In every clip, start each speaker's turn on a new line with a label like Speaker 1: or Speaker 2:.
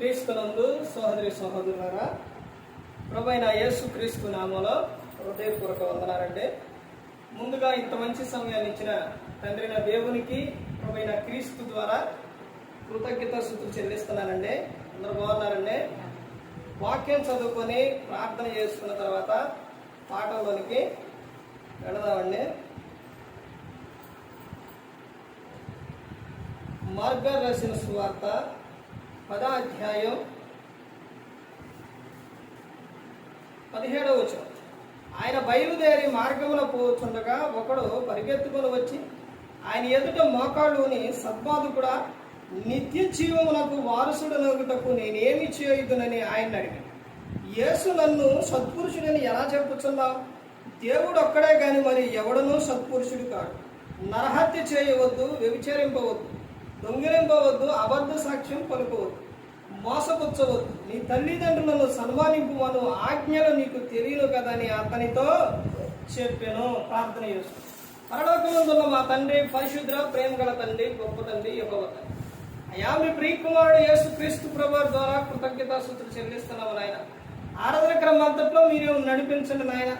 Speaker 1: క్రీస్తునందు సోదరి సహోదరులారా ప్రభైన యేసు క్రీస్తు నామంలో హృదయపూర్వక వందనారండి ముందుగా ఇంత మంచి సమయాన్ని ఇచ్చిన తండ్రిన దేవునికి ప్రభైన క్రీస్తు ద్వారా కృతజ్ఞత శుద్ధులు చెల్లిస్తున్నానండి. అందరూ బాగున్నారండి? వాక్యం చదువుకొని ప్రార్థన చేసుకున్న తర్వాత పాఠంలోనికి వెళదామండి. మార్గర్ రాసిన సువార్త పదాధ్యాయం పదిహేడవ వచనం. ఆయన బయలుదేరి మార్గమున పోతుండగా ఒకడు పరిగెత్తుకొని వచ్చి ఆయన ఎదుట మోకాళ్ళుని సద్బాధకుడా నిత్య జీవమునకు వారసుడనగుటకు నేనేమి చేయుదునని ఆయన అడిగి యేసు నన్ను సత్పురుషుడని ఎలా చెప్పుచున్నావు? దేవుడు ఒక్కడే కాని మరి ఎవడనూ సత్పురుషుడు కాడు. నరహత్య చేయవద్దు వ్యభిచరింపవద్దు. దొంగిలింపవద్దు అబద్ధ సాక్ష్యం పలుకోవద్దు మోసపుచ్చవద్దు. నీ తల్లిదండ్రులను సన్మానింపుమను ఆజ్ఞలు నీకు తెలియను కదని అతనితో చెప్పాను. ప్రార్థన చేస్తాను పరలోకమందున్న మా తండ్రి పరిశుద్ర ప్రేమ గల తండ్రి గొప్ప తండ్రి యెహోవా తండ్రి. అయా మీ ప్రియకుమారుడు యేసు క్రీస్తు ప్రభు ద్వారా కృతజ్ఞతాస్తుతులు చెల్లిస్తున్నాము నాయన. ఆరాధన క్రమం మీరే మీరు నడిపించండి నాయన.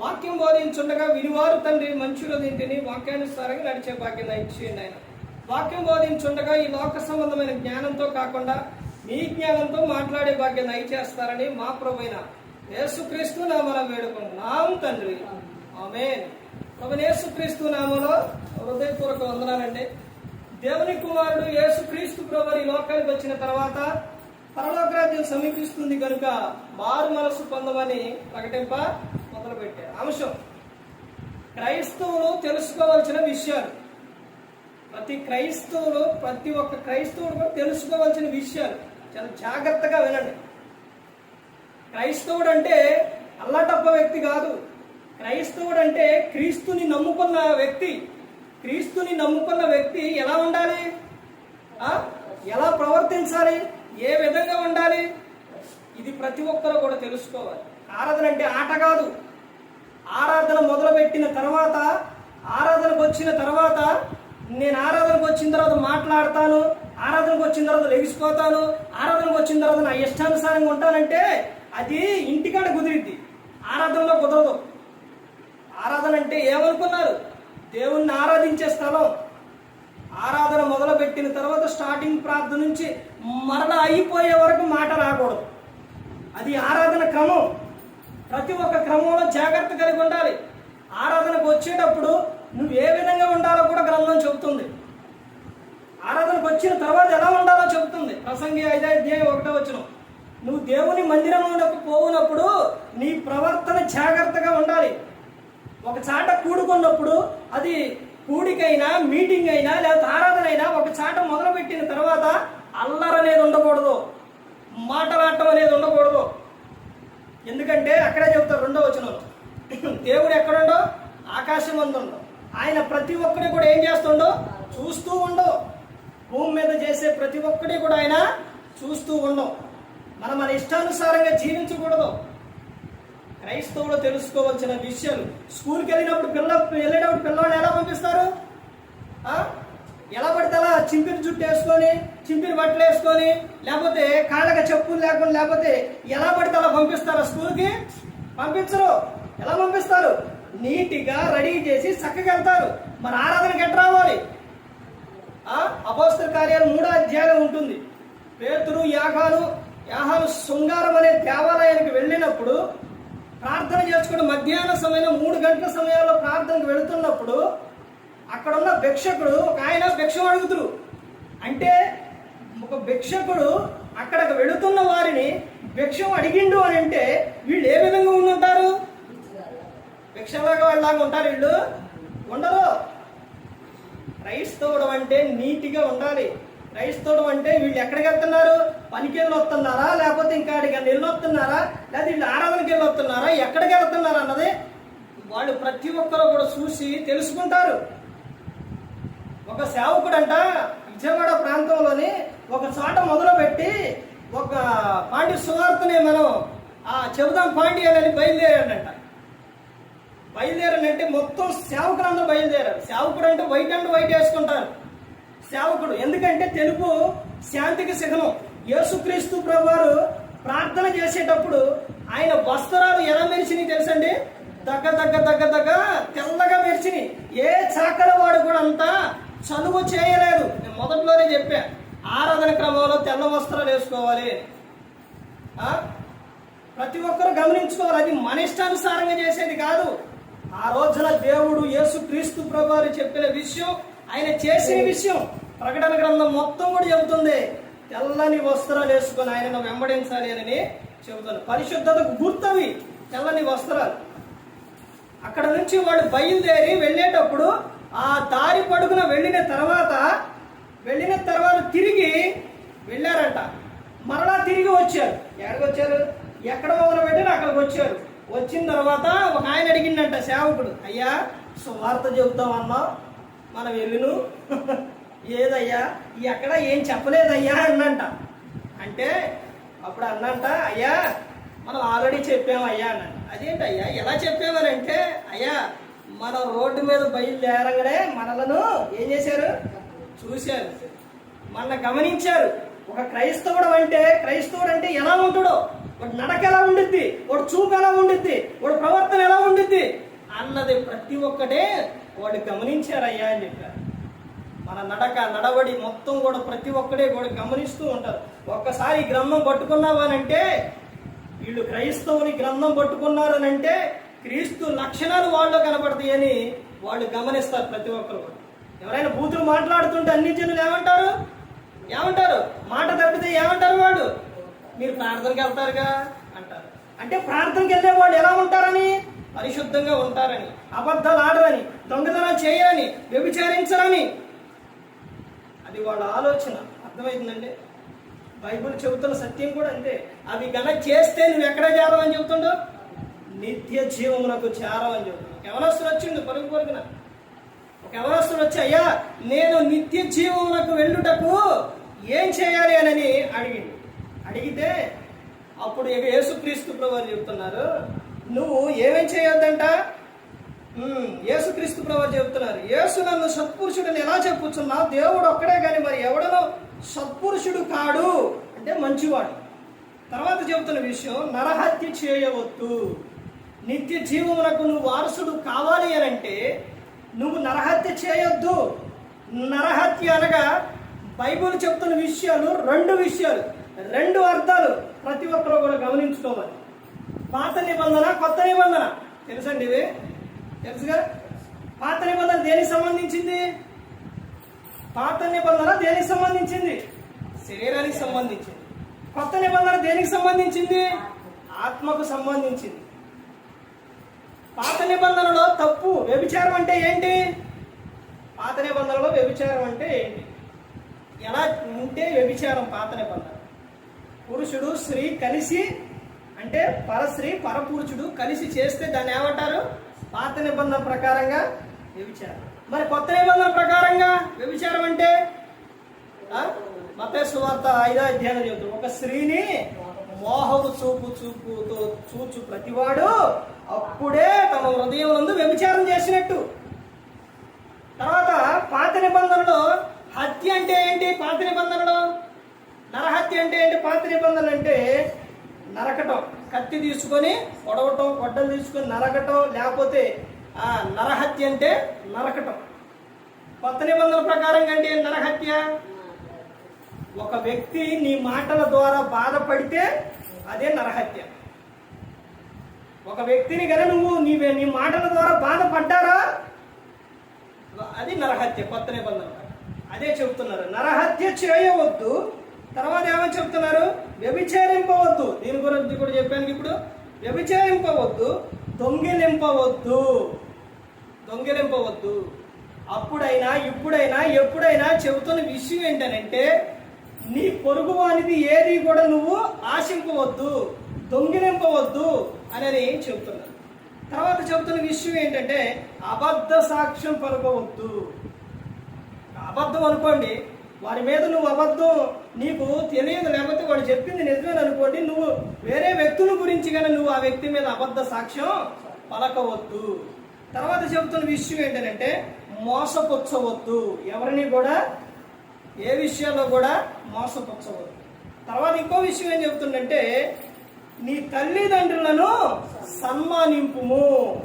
Speaker 1: వాక్యం బోధించుండగా వినివారు తండ్రి మంచులో తింటిని వాక్యానుసారంగా నడిచే భాగ్యం ఇచ్చేయండి ఆయన వాక్యం బోధించుండగా ఈ లోక సంబంధమైన జ్ఞానంతో కాకుండా మీ జ్ఞానంతో మాట్లాడే భాగ్యం దయచేస్తారని మా ప్రభైన యేసుక్రీస్తు నామల వేడుకుంటున్నాం తండ్రి. ఆమె ప్రభు యేసుక్రీస్తు నామలో హృదయపూర్వక వందనాలండి. దేవుని కుమారుడు యేసుక్రీస్తు ప్రభు ఈ లోకానికి వచ్చిన తర్వాత పరలోకరాజ్యం సమీపిస్తుంది కనుక మారు మనసు పొందమని ప్రకటింప మొదలుపెట్టారు. అంశం. క్రైస్తవులు తెలుసుకోవాల్సిన విషయాలు. ప్రతి క్రైస్తవులు ప్రతి ఒక్క క్రైస్తవుడు కూడా తెలుసుకోవాల్సిన విషయాలు. చాలా జాగ్రత్తగా వినండి. క్రైస్తవుడు అంటే అల్లటప్ప వ్యక్తి కాదు. క్రైస్తవుడు అంటే క్రీస్తుని నమ్ముకున్న వ్యక్తి. క్రీస్తుని నమ్ముకున్న వ్యక్తి ఎలా ఉండాలి? ఎలా ప్రవర్తించాలి? ఏ విధంగా ఉండాలి? ఇది ప్రతి ఒక్కరు కూడా తెలుసుకోవాలి. ఆరాధన అంటే ఆట కాదు. ఆరాధన మొదలుపెట్టిన తర్వాత ఆరాధనకు వచ్చిన తర్వాత నేను ఆరాధనకు వచ్చిన తర్వాత మాట్లాడతాను ఆరాధనకు వచ్చిన తర్వాత లెగిసిపోతాను ఆరాధనకు వచ్చిన తర్వాత నా ఇష్టానుసారంగా ఉంటానంటే అది ఇంటికాడ కుదిరిద్ది. ఆరాధనలో కుదరదు. ఆరాధన అంటే ఏమనుకున్నారు? దేవుణ్ణి ఆరాధించే స్థలం. ఆరాధన మొదలుపెట్టిన తర్వాత స్టార్టింగ్ ప్రార్థన నుంచి మరణ అయిపోయే వరకు మాట రాకూడదు. అది ఆరాధన క్రమం. ప్రతి ఒక్క క్రమంలో జాగ్రత్త కలిగి ఉండాలి. ఆరాధనకు వచ్చేటప్పుడు నువ్వు ఏ విధంగా ఉండాలో కూడా గ్రంథం చెబుతుంది. ఆరాధనకు వచ్చిన తర్వాత ఎలా ఉండాలో చెబుతుంది. ప్రసంగి ఐదో అధ్యాయం ఒకటో వచ్చిన నువ్వు దేవుని మందిరంలోకి పోవునప్పుడు నీ ప్రవర్తన జాగ్రత్తగా ఉండాలి. ఒక చాట కూడుకున్నప్పుడు అది కూడికైనా మీటింగ్ అయినా లేకపోతే ఆరాధన అయినా ఒక చాట మొదలుపెట్టిన తర్వాత అల్లర్ అనేది ఉండకూడదు. మాటలాడటం అనేది ఉండకూడదు. ఎందుకంటే అక్కడే చెప్తారు రెండో వచనంలో. దేవుడు ఎక్కడుండో? ఆకాశం అందుండో ఆయన ప్రతి ఒక్కడి కూడా ఏం చేస్తుండో చూస్తూ ఉండవు భూమి మీద చేసే ప్రతి ఒక్కడి కూడా ఆయన చూస్తూ ఉండవు మనం మన ఇష్టానుసారంగా జీవించకూడదు. క్రైస్తవులు తెలుసుకోవాల్సిన విషయాలు. స్కూల్కి వెళ్ళినప్పుడు పిల్ల వెళ్ళేటప్పుడు పిల్లవాడిని ఎలా పంపిస్తారు? ఎలా పడితే అలా చింపిరి జుట్టు వేసుకొని చింపిరి బట్టలు వేసుకొని లేకపోతే కాళ్ళకి చెప్పులు లేకుండా లేకపోతే ఎలా పడితే అలా పంపిస్తారా స్కూల్కి? పంపించరు. ఎలా పంపిస్తారు? నీట్గా రెడీ చేసి చక్కగా వెళ్తారు. మరి ఆరాధనకి ఎట్లా రావాలి? అపోస్తల కార్యాలు మూడో అధ్యాయం ఉంటుంది. పేతురు యాగాలు యాహాలు శృంగారం అనే దేవాలయానికి వెళ్ళినప్పుడు ప్రార్థన చేసుకుని మధ్యాహ్న సమయంలో మూడు గంటల సమయంలో ప్రార్థనకు వెళుతున్నప్పుడు అక్కడ ఉన్న భిక్షకుడు ఒక ఆయన భిక్షం అడుగుతురు. అంటే ఒక భిక్షకుడు అక్కడికి వెళుతున్న వారిని భిక్షం అడిగిండు అని అంటే వీళ్ళు ఏ విధంగా ఉండుంటారు భిక్షలాగా వాళ్ళలాగా ఉంటారు వీళ్ళు. ఉండరు. క్రైస్తవుడు అంటే నీట్గా ఉండాలి. క్రైస్తవుడు అంటే వీళ్ళు ఎక్కడికి వెళ్తున్నారు? పనికి వెళ్ళి వస్తున్నారా? లేకపోతే ఇంకా అడిగి వెళ్ళి వస్తున్నారా? లేదా వీళ్ళు ఆరాధనకి వెళ్ళి వస్తున్నారా? ఎక్కడికి వెళ్తున్నారా అన్నది వాళ్ళు ప్రతి ఒక్కరు కూడా చూసి తెలుసుకుంటారు. ఒక సేవకుడంట విజయవాడ ప్రాంతంలోని ఒక చోట మొదలుపెట్టి ఒక పాండ్య సువార్తనే మనం ఆ చెబుదాం పాండి అని బయలుదేరాడంట. బయలుదేరాలంటే మొత్తం సేవకులందరూ బయలుదేరారు. సేవకుడు అంటే వైట్ అండ్ వైట్ వేసుకుంటారు. సేవకుడు. ఎందుకంటే తెలుపు శాంతికి చిహ్నం యేసుక్రీస్తు ప్రభువారు ప్రార్థన చేసేటప్పుడు ఆయన వస్త్రాలు ఎలా మెరిచినాయి తెలుసండి? దగ్గ దగ్గ దగ్గ దగ్గ తెల్లగా మెరిచినాయి. ఏ చాకల వాడు కూడా అంతా చనువు చేయలేదు. నేను మొదట్లోనే చెప్పా ఆరాధన క్రమంలో తెల్ల వస్త్రాలు వేసుకోవాలి. ప్రతి ఒక్కరు గమనించుకోవాలి. అది మన ఇష్టానుసారంగా చేసేది కాదు. ఆ రోజున దేవుడు యేసు క్రీస్తు ప్రభువారు చెప్పిన విషయం ఆయన చేసిన విషయం ప్రకటన గ్రంథం మొత్తం కూడా చెబుతుంది. తెల్లని వస్త్రాలు వేసుకొని ఆయనను వెంబడించాలి అని చెబుతాను పరిశుద్ధతకు గుర్తవి తెల్లని వస్త్రాలు. అక్కడ నుంచి వాడు బయలుదేరి వెళ్ళేటప్పుడు ఆ దారి పడుకున వెళ్ళిన తర్వాత వెళ్ళిన తర్వాత తిరిగి వెళ్ళారంట. మరలా తిరిగి వచ్చారు. ఎక్కడికి వచ్చారు? ఎక్కడ మొదలు పెట్టారు అక్కడికి వచ్చారు. వచ్చిన తర్వాత ఒక ఆయన అడిగిండంట సేవకుడు అయ్యా సువార్త చెబుతామన్నా మనం వెళ్ళును? ఏదయ్యా? ఎక్కడ ఏం చెప్పలేదయ్యా? అన్నంట. అంటే అప్పుడు అన్నంట అయ్యా మనం ఆల్రెడీ చెప్పామయ్యా అన్నాడు. అదేంటి అయ్యా ఎలా చెప్పామనంటే అయ్యా మనం రోడ్డు మీద బయలుదేరగానే మనలను ఏం చేశారు? చూశారు. మన గమనించారు. ఒక క్రైస్తవుడు అంటే క్రైస్తవుడు అంటే ఎలా ఉంటాడో వాడు నడక ఎలా ఉండిద్ది? వాడు చూపు ఎలా ఉండిద్ది? వాడు ప్రవర్తన ఎలా ఉండిద్ది? అన్నది ప్రతి ఒక్కటే వాడు గమనించారయ్యా అని చెప్పారు. మన నడక నడవడి మొత్తం కూడా ప్రతి ఒక్కడే కూడా గమనిస్తూ ఉంటారు. ఒక్కసారి గ్రంథం పట్టుకున్నావానంటే వీళ్ళు క్రైస్తవుని గ్రంథం పట్టుకున్నారనంటే క్రీస్తు లక్షణాలు వాళ్ళు కనపడతాయని వాళ్ళు గమనిస్తారు ప్రతి ఒక్కరు ఎవరైనా బూతులు మాట్లాడుతుంటే అన్ని జనులు ఏమంటారు? ఏమంటారు? మాట తప్పితే ఏమంటారు వాడు మీరు ప్రార్థనకి వెళ్తారుగా? అంటారు. అంటే ప్రార్థనకి వెళ్ళే వాళ్ళు ఎలా ఉంటారని? పరిశుద్ధంగా ఉంటారని అబద్ధాలు ఆడరని దొంగతనం చేయరని వ్యభిచారించరని. అది వాళ్ళ ఆలోచన. అర్థమైందండి బైబిల్ చెబుతున్న సత్యం కూడా అంతే. అవి గల చేస్తే నువ్వు ఎక్కడ చేరవని చెబుతుండో నిత్య జీవమునకు చేరవని చెబుతున్నావు ఎవరస్తులు వచ్చిండు పరుగు పరుగున. ఒక ఎవరస్తులు వచ్చి అయ్యా నేను నిత్య జీవమునకు వెళ్ళుటకు ఏం చేయాలి? అని అడిగిండు. అడిగితే అప్పుడు ఇక యేసుక్రీస్తు ప్రభు చెప్తున్నారు నువ్వు ఏమేం చేయొద్దంట? యేసుక్రీస్తు ప్రభు చెప్తున్నారు యేసు నన్ను సత్పురుషుడని ఎలా చెప్పుచున్నా? దేవుడు ఒక్కడే కానీ మరి ఎవడనో సత్పురుషుడు కాడు. అంటే మంచివాడు. తర్వాత చెబుతున్న విషయం నరహత్య చేయవద్దు. నిత్య జీవమునకు నువ్వు వారసుడు కావాలి అని అంటే నువ్వు నరహత్య చేయొద్దు. నరహత్య అనగా బైబిల్ చెప్తున్న విషయాలు రెండు విషయాలు. రెండు అర్థాలు ప్రతి ఒక్కరు కూడా గమనించుకోవాలి. పాత నిబంధన కొత్త నిబంధన. తెలుసండి ఇవి? తెలుసుగా పాత నిబంధన దేనికి సంబంధించింది? పాత నిబంధన దేనికి సంబంధించింది? శరీరానికి సంబంధించింది. కొత్త నిబంధన దేనికి సంబంధించింది? ఆత్మకు సంబంధించింది. పాత నిబంధనలో తప్పు వ్యభిచారం అంటే ఏంటి? పాత నిబంధనలో వ్యభిచారం అంటే ఏంటి? ఎలా ఉంటే వ్యభిచారం పాత నిబంధన? పురుషుడు స్త్రీ కలిసి అంటే పరస్త్రీ పరపురుషుడు కలిసి చేస్తే దాన్ని ఏమంటారు? పాత నిబంధన ప్రకారంగా వ్యభిచారం. మరి కొత్త నిబంధన ప్రకారంగా వ్యభిచారం అంటే? మత సువార్త ఐదో అధ్యాయం చెబుతుంది. ఒక స్త్రీని మోహము చూపు చూపుతో చూచు ప్రతివాడు అప్పుడే తమ హృదయం నందు వ్యభిచారం చేసినట్టు. తర్వాత పాత నిబంధనలో హత్య అంటే ఏంటి? పాత నిబంధనలో నరహత్య అంటే ఏంటి? పాత నిబంధనలు అంటే నరకటం. కత్తి తీసుకొని పొడవటం గొడ్డలు తీసుకొని నరకటం లేకపోతే ఆ నరహత్య అంటే నరకటం. కొత్త నిబంధనల ప్రకారం అంటే నరహత్య? ఒక వ్యక్తి నీ మాటల ద్వారా బాధపడితే అదే నరహత్య. ఒక వ్యక్తిని కదా నువ్వు నీ నీ మాటల ద్వారా బాధపడ్డారా? అది నరహత్య కొత్త నిబంధన అదే చెబుతున్నారు నరహత్య చేయవద్దు. వ్యభిచారింపవద్దు. దీని గురించి కూడా చెప్పాను ఇప్పుడు. వ్యభిచారింపవద్దు దొంగిలింపవద్దు. దొంగిలింపవద్దు. అప్పుడైనా ఇప్పుడైనా ఎప్పుడైనా చెబుతున్న విషయం ఏంటనంటే నీ పొరుగు అనేది ఏది కూడా నువ్వు ఆశింపవద్దు దొంగిలింపవద్దు అని చెబుతున్నాను తర్వాత చెబుతున్న విషయం ఏంటంటే అబద్ధ సాక్ష్యం పలుకోవద్దు. అబద్ధం అనుకోండి వారి మీద నువ్వు అబద్ధం నీకు తెలియదు. లేకపోతే వాడు చెప్పింది నిజమే అనుకోండి. నువ్వు వేరే వ్యక్తుల గురించి కానీ నువ్వు ఆ వ్యక్తి మీద అబద్ధ సాక్ష్యం పలకవద్దు. తర్వాత చెబుతున్న విషయం ఏంటంటే మోసపుచ్చవద్దు. ఎవరిని కూడా ఏ విషయాల్లో కూడా మోసపుచ్చవద్దు. తర్వాత ఇంకో విషయం ఏం చెబుతుందంటే నీ తల్లిదండ్రులను సన్మానింపుము.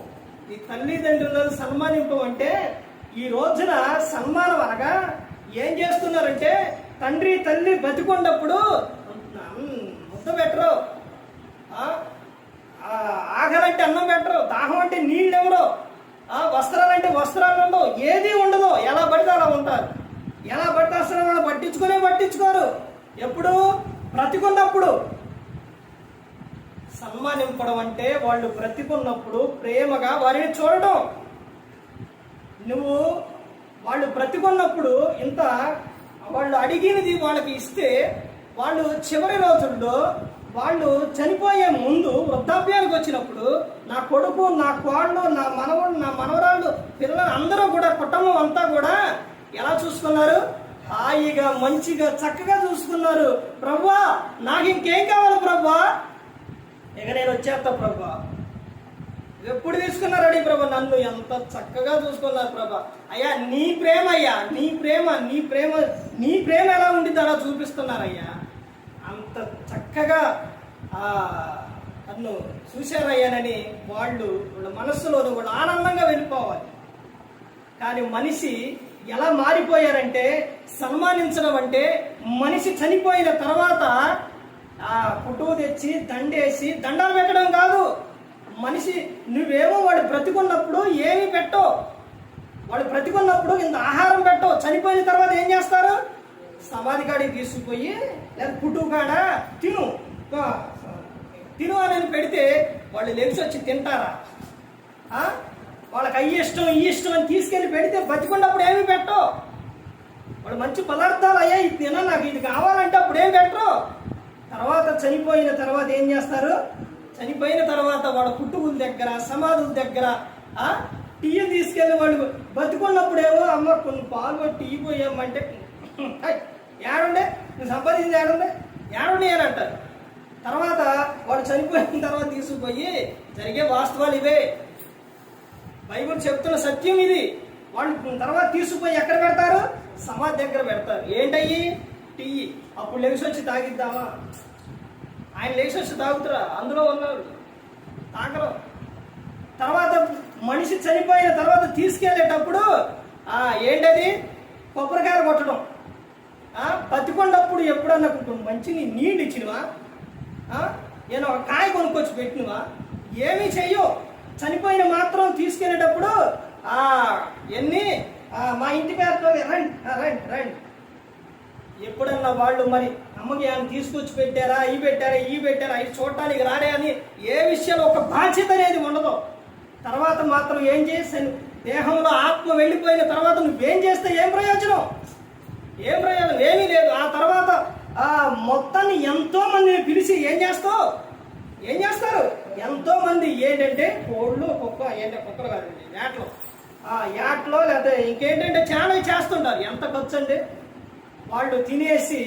Speaker 1: నీ తల్లిదండ్రులను సన్మానింపు అంటే ఈ రోజున సన్మానం అనగా ఏం చేస్తున్నారంటే తండ్రి తల్లి బతికున్నప్పుడు ముద్ద పెట్టరు. ఆ, ఆకలంటే అన్నం పెట్టరు దాహం అంటే నీళ్ళు ఎవరు ఆ, వస్త్రాలంటే వస్త్రాలు ఉండవు ఏది ఉండదు. ఎలా పడితే అలా ఉంటారు. ఎలా పడితే అసలు వాళ్ళు పట్టించుకునే పట్టించుకోరు. ఎప్పుడు? బ్రతికున్నప్పుడు. సన్మానింపడం అంటే వాళ్ళు బ్రతికున్నప్పుడు ప్రేమగా వారిని చూడడం నువ్వు వాళ్ళు బ్రతికున్నప్పుడు ఇంత వాళ్ళు అడిగినది వాళ్ళకి ఇస్తే వాళ్ళు చివరి రోజుల్లో వాళ్ళు చనిపోయే ముందు వృద్ధాప్యానికి వచ్చినప్పుడు నా కొడుకు నా కోళ్ళు నా మనవడు నా మనవరాళ్ళు పిల్లలు అందరూ కూడా కుటుంబం అంతా కూడా ఎలా చూసుకున్నారు? హాయిగా మంచిగా చక్కగా చూసుకున్నారు. ప్రభా నాకు ఇంకేం కావాలి ప్రభా ఇక నేను వచ్చేస్తా ప్రభా ఎప్పుడు తీసుకున్నారని ప్రభా? నన్ను ఎంత చక్కగా చూసుకున్నారు ప్రభా. అయ్యా నీ ప్రేమ అయ్యా నీ ప్రేమ నీ ప్రేమ నీ ప్రేమ ఎలా ఉండిద్ది అలా చూపిస్తున్నారయ్యా. అంత చక్కగా నన్ను చూశారయ్యానని వాళ్ళు వాళ్ళ మనస్సులో వాళ్ళు ఆనందంగా వెళ్ళిపోవాలి. కానీ మనిషి ఎలా మారిపోయారంటే సన్మానించడం అంటే మనిషి చనిపోయిన తర్వాత ఆ ఫోటో తెచ్చి దండేసి దండాలు పెట్టడం కాదు. మనిషి నువ్వేమో వాడు బ్రతికున్నప్పుడు ఏమి పెట్టవు. వాడు బ్రతికున్నప్పుడు ఇంత ఆహారం పెట్టవు. చనిపోయిన తర్వాత ఏం చేస్తారు? సమాధి కాడికి తీసుకుపోయి లేదా పుట్టు కాడ తిను. తిను అని పెడితే వాళ్ళు లెగ్స్ వచ్చి తింటారా? వాళ్ళకి అయ్యి ఇష్టం ఈ ఇష్టం అని తీసుకెళ్ళి పెడితే బతికున్నప్పుడు ఏమి పెట్టవు? వాడు మంచి పదార్థాలు అయ్యా ఇది తిన నాకు ఇది కావాలంటే అప్పుడు ఏం పెట్టరు? తర్వాత చనిపోయిన తర్వాత ఏం చేస్తారు? చనిపోయిన తర్వాత వాడు పుట్టుకుల దగ్గర సమాధుల దగ్గర ఆ టీ తీసుకెళ్ళి వాళ్ళు బతుకున్నప్పుడేమో అమ్మ కొన్ని పాలు టీ పోయామంటే ఏడుండే? నువ్వు సంపాదించింది ఏడుండే? ఏడుండే అని అంటారు. తర్వాత వాడు చనిపోయిన తర్వాత తీసుకుపోయి జరిగే వాస్తవాలు ఇవే. బైబుల్ చెప్తున్న సత్యం ఇది. వాళ్ళు తర్వాత తీసుకుపోయి ఎక్కడ పెడతారు? సమాధి దగ్గర పెడతారు. ఏంటయ్యి? టీ. అప్పుడు లెగ్స్ వచ్చి తాగిద్దామా? ఆయన లేచి వచ్చి తాగుతురా? అందులో ఉన్నారు. తాగరు. తర్వాత మనిషి చనిపోయిన తర్వాత తీసుకెళ్ళేటప్పుడు ఏంటది? కొబ్బరికాయ కొట్టడం. బతికొండప్పుడు ఎప్పుడన్నా కొంచెం మంచి నీళ్ళు ఇచ్చినవా? నేను ఒక కాయ కొనుక్కొచ్చి పెట్టినవా? ఏమీ చెయ్యు. చనిపోయిన మాత్రం తీసుకెళ్ళేటప్పుడు ఎన్ని? మా ఇంటి పేరుతో రండి. రండి రండి. ఎప్పుడన్నా వాళ్ళు మరి అమ్మకి ఆయన తీసుకొచ్చి పెట్టారా ఈ పెట్టారా ఈ పెట్టారా అవి చూడటానికి రాడే అని ఏ విషయంలో ఒక బాధ్యత అనేది ఉండదు. తర్వాత మాత్రం ఏం చేశాను దేహంలో ఆత్మ వెళ్ళిపోయిన తర్వాత నువ్వేం చేస్తే ఏం ప్రయోజనం? ఏం ప్రయోజనం? ఏమీ లేదు. ఆ తర్వాత ఆ మొత్తాన్ని ఎంతో మందిని పిలిచి ఏం చేస్తావు? ఏం చేస్తారు? ఎంతో మంది ఏంటంటే కోళ్ళు కుక్క ఏంటంటే కుక్కలు కాదండి యాట్లో. ఆ యాట్లో లేకపోతే ఇంకేంటంటే చాలా చేస్తుంటారు. ఎంత ఖర్చు అండి వాళ్ళు తినేసి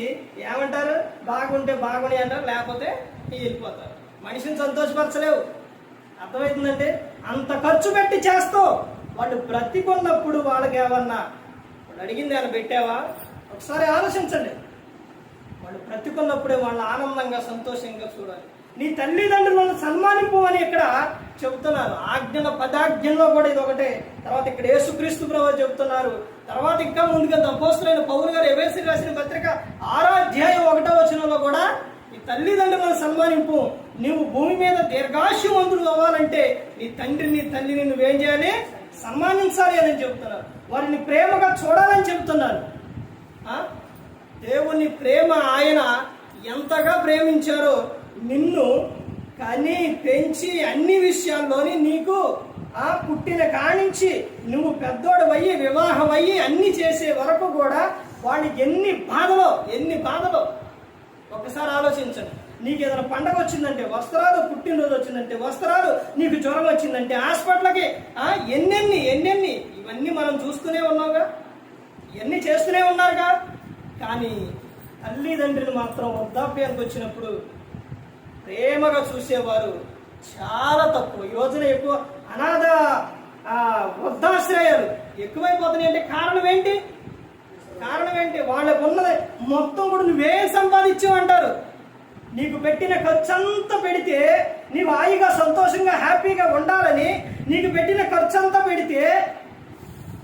Speaker 1: ఏమంటారు? బాగుంటే బాగుని అంటారు లేకపోతే వెళ్ళిపోతారు మనిషిని సంతోషపరచలేవు. అర్థమవుతుందండి? అంత ఖర్చు పెట్టి చేస్తావు వాళ్ళు బ్రతికున్నప్పుడు వాళ్ళకి ఏమన్నా వాళ్ళు అడిగింది ఏమైనా పెట్టావా? ఒకసారి ఆలోచించండి. వాళ్ళు బ్రతికున్నప్పుడే వాళ్ళు ఆనందంగా సంతోషంగా చూడాలి. నీ తల్లిదండ్రులను సన్మానింపు అని ఇక్కడ చెబుతున్నారు. ఆజ్ఞల పదాజ్ఞంలో కూడా ఇది ఒకటే తర్వాత ఇక్కడ యేసుక్రీస్తు ప్రభు చెబుతున్నారు. తర్వాత ఇంకా ముందుగా తపోస్తులైన పౌరు గారు ఎవరిసి రాసిన పత్రిక ఆరో అధ్యాయం ఒకటో వచనంలో కూడా ఈ తల్లిదండ్రులను సన్మానింపు. నీవు భూమి మీద దీర్ఘాశుమంతుడు అవ్వాలంటే నీ తండ్రిని తల్లిని నువ్వేం చేయాలి? సన్మానించాలి అని చెబుతున్నారు. వారిని ప్రేమగా చూడాలని చెబుతున్నారు. దేవుని ప్రేమ ఆయన ఎంతగా ప్రేమించారో నిన్ను కని పెంచి అన్ని విషయాల్లోని నీకు ఆ పుట్టిన కానించి నువ్వు పెద్దోడు అయ్యి వివాహం అయ్యి అన్ని చేసే వరకు కూడా వాళ్ళకి ఎన్ని బాధలో ఎన్ని బాధలో? ఒకసారి ఆలోచించండి. నీకు ఏదైనా పండగ వచ్చిందంటే వస్త్రాలు పుట్టినరోజు వచ్చిందంటే వస్త్రాలు నీకు జ్వరం వచ్చిందంటే హాస్పిటల్కి ఎన్నెన్ని ఎన్నెన్ని? ఇవన్నీ మనం చూస్తూనే ఉన్నావుగా. ఇవన్నీ చేస్తూనే ఉన్నారుగా. కానీ తల్లిదండ్రులు మాత్రం వృద్ధాప్యానికి వచ్చినప్పుడు ప్రేమగా చూసేవారు చాలా తక్కువ. యోజన ఎక్కువ అనాథ వృద్ధాశ్రయాలు ఎక్కువైపోతున్నాయి అంటే కారణం ఏంటి? కారణం ఏంటి? వాళ్ళకు ఉన్నది మొత్తం కూడా నువ్వేం సంపాదించావు అంటారు నీకు పెట్టిన ఖర్చు అంతా పెడితే నీవు హాయిగా సంతోషంగా హ్యాపీగా ఉండాలని నీకు పెట్టిన ఖర్చు అంతా పెడితే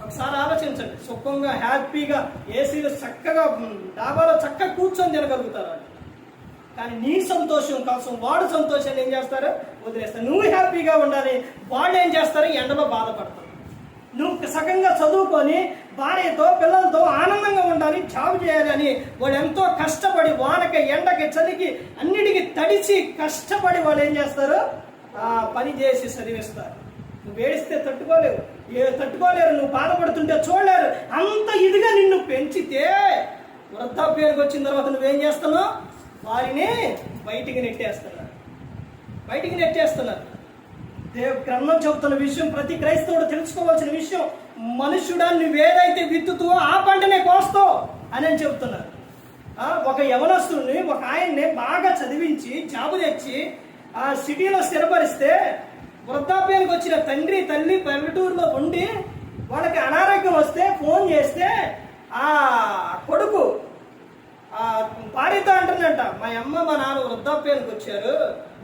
Speaker 1: ఒకసారి ఆలోచించండి. సుఖంగా హ్యాపీగా ఏసీలో చక్కగా డాబాలో చక్కగా కూర్చొని తినగలుగుతారు కానీ నీ సంతోషం కోసం వాడు సంతోషాన్ని ఏం చేస్తారు? వదిలేస్తాను. నువ్వు హ్యాపీగా ఉండాలి. వాళ్ళు ఏం చేస్తారు? ఎండలో బాధపడతారు. నువ్వు సగంగా చదువుకొని భార్యతో పిల్లలతో ఆనందంగా ఉండాలి జాబ్ చేయాలని వాడు ఎంతో కష్టపడి వానకి ఎండకి చలికి అన్నిటికీ తడిచి కష్టపడి వాళ్ళు ఏం చేస్తారు? ఆ పని చేసి చదివిస్తారు. నువ్వు ఏడిస్తే తట్టుకోలేవు. ఏ తట్టుకోలేరు. నువ్వు బాధపడుతుంటే చూడలేరు. అంత ఇదిగా నిన్ను పెంచితే వృద్ధాప్యానికి వచ్చిన తర్వాత నువ్వేం చేస్తావు వారిని బయటికి నెట్టేస్తున్నారు బయటికి నెట్టేస్తున్నారు. దేవ గ్రంథం చెబుతున్న విషయం ప్రతి క్రైస్తవుడు తెలుసుకోవాల్సిన విషయం. మనుష్యుడా నువ్వేదైతే విత్తుతూ ఆ పంటనే కోస్తావు అని అని చెబుతున్నారు. ఒక యవనస్తుని ఒక ఆయన్ని బాగా చదివించి జాబు తెచ్చి ఆ సిటీలో స్థిరపరిస్తే వృద్ధాప్యానికి వచ్చిన తండ్రి తల్లి పల్లెటూరులో ఉండి వాళ్ళకి అనారోగ్యం వస్తే ఫోన్ చేస్తే ఆ కొడుకు ఆ భార్యతో అంటుందంట మా అమ్మ మా నాన్న వృద్ధాప్యానికి వచ్చారు.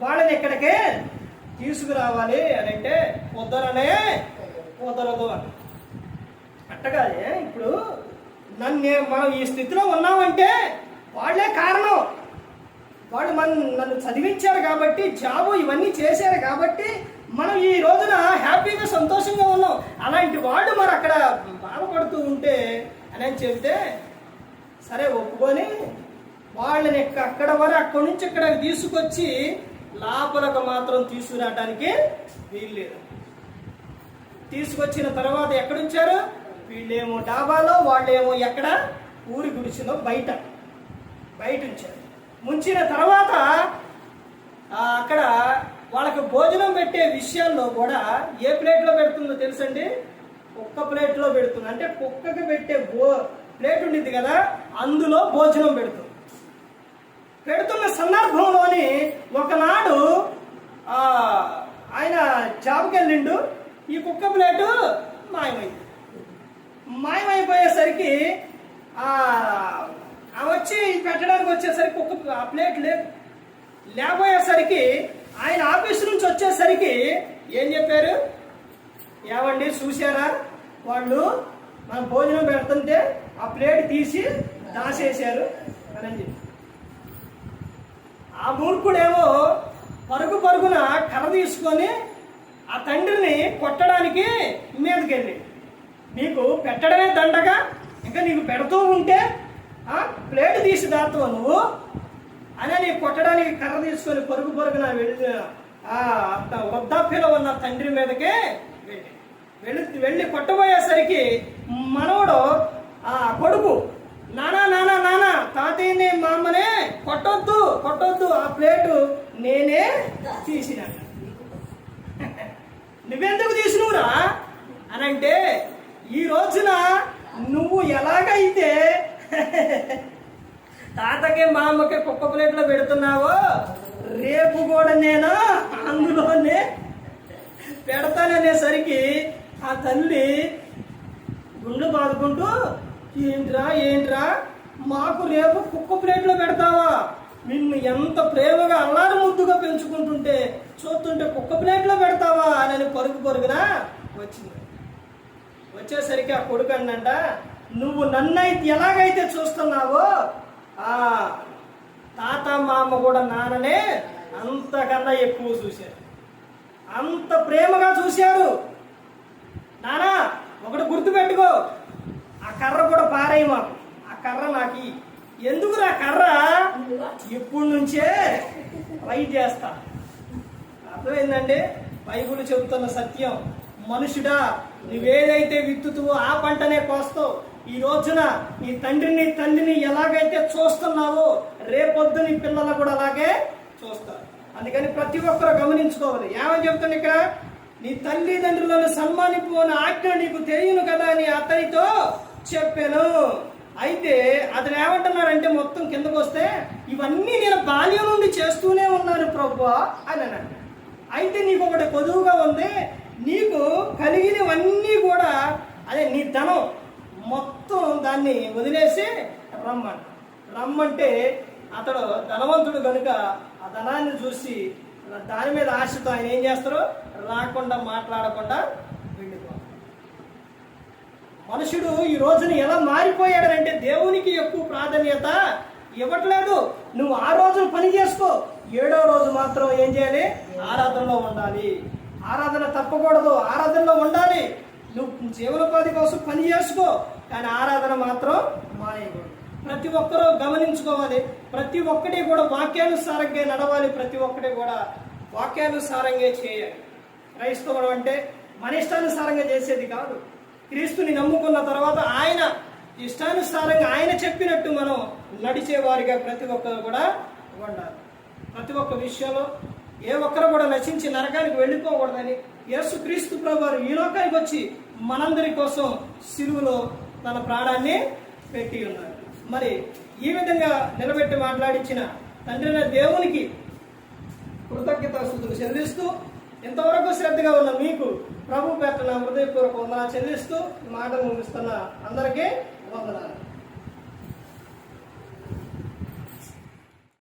Speaker 1: వాళ్ళని ఇక్కడికే తీసుకురావాలి అని అంటే వద్దరనే కుదరదు అంట. అట్టగానే ఇప్పుడు నన్ను మనం ఈ స్థితిలో ఉన్నామంటే వాళ్ళే కారణం. వాళ్ళు మన నన్ను చదివించారు కాబట్టి జాబు ఇవన్నీ చేశారు కాబట్టి మనం ఈ రోజున హ్యాపీగా సంతోషంగా ఉన్నాం. అలాంటి వాళ్ళు మరి అక్కడ బాధపడుతూ ఉంటే అని అని చెబితే సరే ఒప్పుకొని వాళ్ళని అక్కడ వరకు అక్కడి నుంచి ఇక్కడ తీసుకొచ్చి లోపలకు మాత్రం తీసుకురావడానికి వీల్లేదు తీసుకొచ్చిన తర్వాత ఎక్కడుంచారు? వీళ్ళేమో డాబాలో వాళ్ళేమో ఎక్కడ? ఊరి గుడిసిలో బయట. బయట ఉంచారు ముంచిన తర్వాత అక్కడ వాళ్ళకి భోజనం పెట్టే విషయంలో కూడా ఏ ప్లేట్లో పెడుతుందో తెలుసండి? కుక్క ప్లేట్లో పెడుతుంది. అంటే కుక్కకి పెట్టే భో ప్లేట్ ఉండిద్ది కదా అందులో భోజనం పెడుతుంది. పెడుతున్న ఒకనాడు ఆయన జాబ్కి వెళ్ళిండు ఈ కుక్క ప్లేటు మాయమైంది. మాయమైపోయేసరికి ఆ వచ్చి పెట్టడానికి వచ్చేసరికి కుక్క ఆ ప్లేట్ లేదు. లేకపోయేసరికి ఆయన ఆఫీస్ నుంచి వచ్చేసరికి ఏం చెప్పారు? ఏమండి చూసారా వాళ్ళు మనం భోజనం పెడుతుంటే ఆ ప్లేట్ తీసి దాసేశారు ఆ మూర్ఖుడేమో పరుగు పరుగున కర్ర తీసుకొని ఆ తండ్రిని కొట్టడానికి మీదకెళ్ళి. నీకు పెట్టడమే దండగా ఇంకా నీకు పెడుతూ ఉంటే ప్లేట్ తీసి దాస్తావు నువ్వు అని నీ కొట్టడానికి కర్ర తీసుకొని పరుగు పరుగున వెళ్ళి ఆ అత్త- వృద్ధాప్యలో ఉన్న తండ్రి మీదకే వెళ్ళి. వెళ్ళి వెళ్ళి కొట్టబోయేసరికి మనవడు ఆ కొడుకు నానా నానా నానా తాతయ్యని మా అమ్మనే కొట్టొద్దు కొట్టొద్దు. ఆ ప్లేటు నేనే తీసినాను నువ్వెందుకు తీసినవురా? అని అంటే ఈ రోజున నువ్వు ఎలాగైతే తాతకి మా అమ్మకి కుక్క ప్లేట్లో పెడుతున్నావో రేపు కూడా నేను అందులోనే పెడతాననేసరికి ఆ తల్లి గుండు బాదుకుంటూ ఏంట్రా ఏంట్రా? మాకు రేపు కుక్క ప్లేట్లో పెడతావా? నిన్ను ఎంత ప్రేమగా అల్లారు ముద్దుగా పెంచుకుంటుంటే చూస్తుంటే కుక్క ప్లేట్లో పెడతావా అని పరుగు పరుగున? వచ్చింది. వచ్చేసరికి ఆ కొడుకు అన్నంట నువ్వు నన్నైతే ఎలాగైతే చూస్తున్నావో ఆ తాత మామ కూడా నాన్ననే అంతకన్నా ఎక్కువ చూశారు. అంత ప్రేమగా చూశారు. నానా ఒకటి గుర్తుపెట్టుకో. ఆ కర్ర కూడా పారాయి మాకు. ఆ కర్ర నాకు. ఎందుకు నా కర్ర? ఇప్పుడు నుంచే రైట్ చేస్తా. అర్థమైందండి? బైబుల్ చెబుతున్న సత్యం. మనుషుడా నువ్వేదైతే విత్తుతువో ఆ పంటనే కోస్తావు. ఈ రోజున నీ తండ్రిని తల్లిని ఎలాగైతే చూస్తున్నావో రేపొద్దు నీ పిల్లలు కూడా అలాగే చూస్తారు. అందుకని ప్రతి ఒక్కరు గమనించుకోవాలి. ఏమని చెప్తాను ఇక్కడ? నీ తల్లిదండ్రులను సన్మానిపు అని ఆజ్ఞ నీకు తెలియను కదా అని అతనితో చెప్పాను. అయితే అతను ఏమంటున్నారంటే మొత్తం కిందకు వస్తే ఇవన్నీ నేను బాల్యం నుండి చేస్తూనే ఉన్నాను ప్రభు అని అన్నాడు. అయితే నీకు ఒకటి కొదువుగా ఉంది. నీకు కలిగినవన్నీ కూడా అదే నీ ధనం మొత్తం దాన్ని వదిలేసి రమ్మంట రమ్మంటే అతడు ధనవంతుడు కనుక ఆ ధనాన్ని చూసి దాని మీద ఆశతో ఆయన ఏం చేస్తారు రాకుండా మాట్లాడకుండా మనుషుడు ఈ రోజున ఎలా మారిపోయాడంటే దేవునికి ఎక్కువ ప్రాధాన్యత ఇవ్వట్లేదు. నువ్వు ఆ రోజున పని చేసుకో ఏడో రోజు మాత్రం ఏం చేయాలి? ఆరాధనలో ఉండాలి. ఆరాధన తప్పకూడదు ఆరాధనలో ఉండాలి. నువ్వు జీవనోపాధి కోసం పని చేసుకో కానీ ఆరాధన మాత్రం మానేయకూడదు. ప్రతి ఒక్కరూ గమనించుకోవాలి. ప్రతి ఒక్కటి కూడా వాక్యానుసారంగా నడవాలి. ప్రతి ఒక్కటి కూడా వాక్యానుసారంగా చేయాలి. క్రైస్తవుడు అంటే మన ఇష్టానుసారంగా చేసేది కాదు. క్రీస్తుని నమ్ముకున్న తర్వాత ఆయన ఇష్టానుసారంగా ఆయన చెప్పినట్టు మనం నడిచేవారిగా ప్రతి ఒక్కరు కూడా ఉండాలి. ప్రతి ఒక్క విషయంలో ఏ ఒక్కరు కూడా నశించి నరకానికి వెళ్ళిపోకూడదని యేసు క్రీస్తు ప్రభువారు ఈ లోకానికి వచ్చి మనందరి కోసం సిలువలో తన ప్రాణాన్ని పెట్టి ఉన్నారు. మరి ఈ విధంగా నిలబెట్టి మాట్లాడించిన తండ్రిన దేవునికి కృతజ్ఞతాస్తుతులు చెల్లిస్తూ ఇంతవరకు శ్రద్ధగా ఉన్న మీకు ప్రభు పెట్టిన నా హృదయపూర్వక వందన చెల్లిస్తూ మాట ముగిస్తున్న అందరికీ వందనాలు.